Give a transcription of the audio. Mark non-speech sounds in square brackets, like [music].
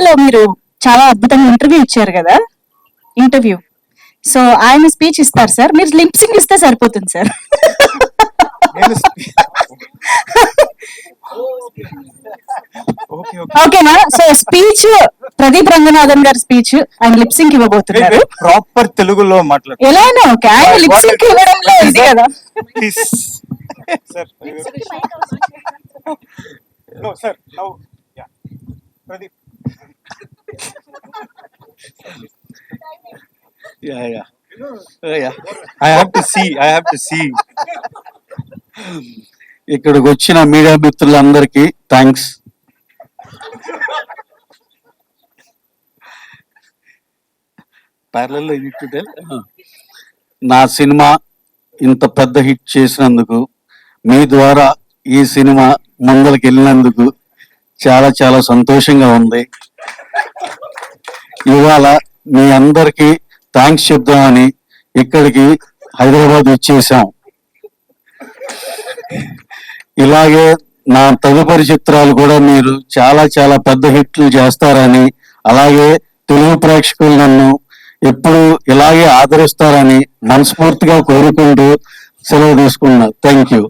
మీడియాలో మీరు చాలా అద్భుతంగా ఇంటర్వ్యూ ఇచ్చారు కదా? ఇంటర్వ్యూ. సో ఆయన స్పీచ్ ఇస్తారు సార్. మీరు లిప్సింగ్ ఇస్తే సరిపోతుంది సార్. నేను ఓకే ఓకే. ఓకేనా? సో స్పీచ్ ప్రదీప్ రంగనాథన్ గారి స్పీచ్ ఆయన లిప్సింగ్ ఇవ్వబోతున్నారు. ప్రాపర్ తెలుగులో మాట్లాడు. ఎలా అయినా ఓకే. ఆయన లిప్సింగ్ ఇవ్వడంలో ఇది కదా. Please sir no sir now yeah Pradeep. [laughs] Yeah, yeah. Uh, yeah. I have to see I have to see ఇక్కడికి వచ్చిన మీడియా మిత్రులందరికీ థ్యాంక్స్ ప్యారలలో నా సినిమా ఇంత పెద్ద హిట్ చేసినందుకు మీ ద్వారా ఈ సినిమా ముందరికి వెళ్ళినందుకు చాలా చాలా సంతోషంగా ఉంది. ఇవాళ మీ అందరికీ థ్యాంక్స్ చెప్దామని ఇక్కడికి హైదరాబాద్ వచ్చేసాం. ఇలాగే నా తదుపరి చిత్రాలు కూడా మీరు చాలా చాలా పెద్ద హిట్లు చేస్తారని అలాగే తెలుగు ప్రేక్షకులు నన్ను ఎప్పుడు ఇలాగే ఆదరిస్తారని మనస్ఫూర్తిగా కోరుకుంటూ సెలవు తీసుకున్నా థ్యాంక్ యూ.